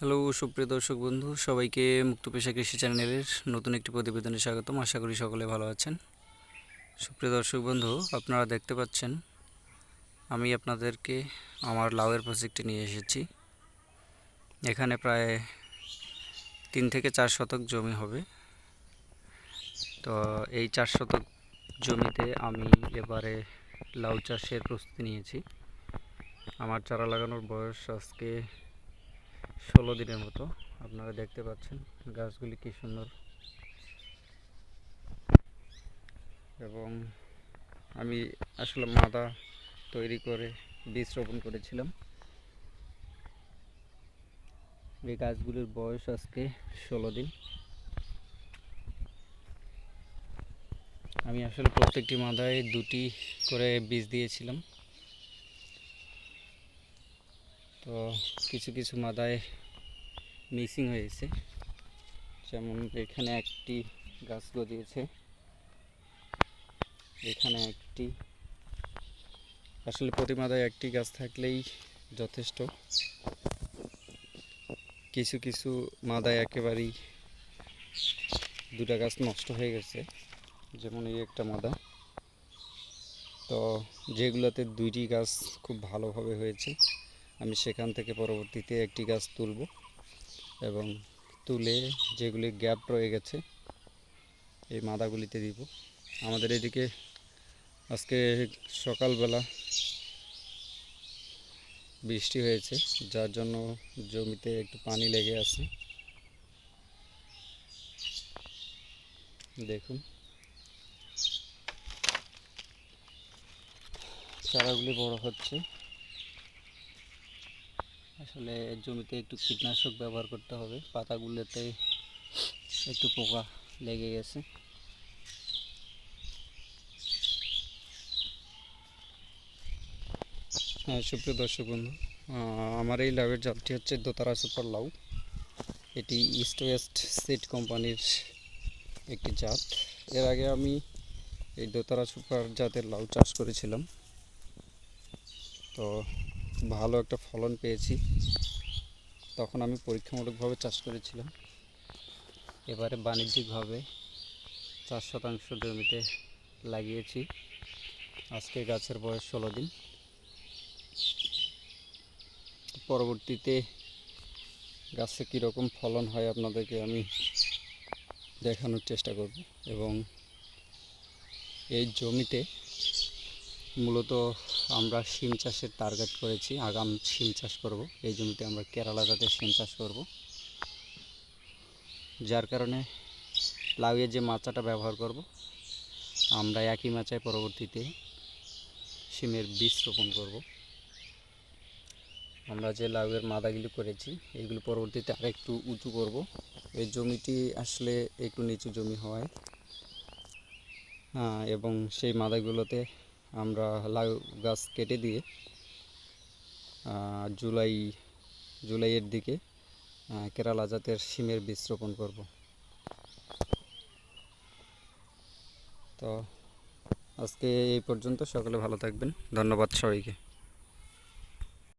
Hello সুপ্রিয় দর্শক বন্ধু, সবাইকে মুক্ত পেশা কৃষি চ্যানেলের নতুন একটি প্রতিবেদনে স্বাগতম। আশা করি সকলে ভালো আছেন। সুপ্রিয় দর্শক বন্ধু, আপনারা দেখতে পাচ্ছেন, আমি আপনাদেরকে আমার লাউয়ের প্রজেক্টে নিয়ে এসেছি। এখানে প্রায় তিন থেকে চার শতক জমি হবে। তো এই চার শতক জমিতে আমি এবারে লাউ চাষের প্রস্তুতি নিয়েছি। আমার চারা লাগানোর বয়স আজকে ষোলো দিনের মতো আপনারা দেখতে পাচ্ছেন গাছগুলি কি সুন্দর। এবং আমি আসলে মাদা তৈরি করে বীজ রোপণ করেছিলাম। এই গাছগুলির বয়স আজকে ষোলো দিন। আমি আসলে প্রত্যেকটি মাদায় দুটি করে বীজ দিয়েছিলাম। তো কিছু কিছু মাদায় মিসিং হয়েছে যেমন এখানে একটি গাছ গজিয়েছে, এখানে একটি, আসলে প্রতি মাদায় একটি গাছ থাকলেই যথেষ্ট। কিছু কিছু মাদায় একেবারেই দুটা গাছ নষ্ট হয়ে গেছে, যেমন এই একটা মাদা। তো যেগুলোতে দুইটি গাছ খুব ভালোভাবে হয়েছে। আমি সেখান থেকে পরবর্তীতে একটি গাছ তুলব এবং তুলে যেগুলি গ্যাপ রয়ে গেছে, এই মাদাগুলিতে দিব। আমাদের এদিকে আজকে সকালবেলা বৃষ্টি হয়েছে, যার জন্য জমিতে একটু পানি লেগে আছে। দেখুন। চারাগুলি বড় হচ্ছে। আসলে জমিতে একটু কীটনাশক ব্যবহার করতে হবে। পাতাগুলোতে একটু পোকা লেগে গেছে। হ্যাঁ সুপ্রিয় দর্শক বন্ধু আমার এই লাউয়ের জাতটি হচ্ছে দোতারা সুপার লাউ। এটি ইস্ট ওয়েস্ট সিড কোম্পানির একটি জাত। এর আগে আমি এই দোতারা সুপার জাতের লাউ চাষ করেছিলাম। তো ভালো একটা ফলন পেয়েছি। তখন আমি পরীক্ষামূলকভাবে চাষ করেছিলাম। এবারে বাণিজ্যিকভাবে চার শতাংশ জমিতে লাগিয়েছি। আজকে গাছের বয়স ষোলো দিন। পরবর্তীতে গাছে কীরকম ফলন হয় আপনাদেরকে আমি দেখানোর চেষ্টা করব এবং এই জমিতে মূলত আমরা শিম চাষের টার্গেট করেছি, আগাম শিম চাষ করব। এই জমিতে আমরা কেরালা জাতের শিম চাষ করব। যার কারণে লাউয়ের যে মাচাটা ব্যবহার করব, আমরা একই মাচায় পরবর্তীতে শিমের বীজ রোপণ করব। আমরা যে লাউয়ের মাদাগুলি করেছি এইগুলো পরবর্তীতে আরেকটু উঁচু করব। এই জমিটি আসলে একটু নিচু জমি হওয়ায় এবং সেই মাদাগুলোতে আমরা লাউ গাছ কেটে দিয়ে জুলাই, জুলাইয়ের দিকে কেরালা জাতের শিমের বীজ রোপণ করব। তো আজকে এই পর্যন্ত, সকলে ভালো থাকবেন, ধন্যবাদ সবাইকে।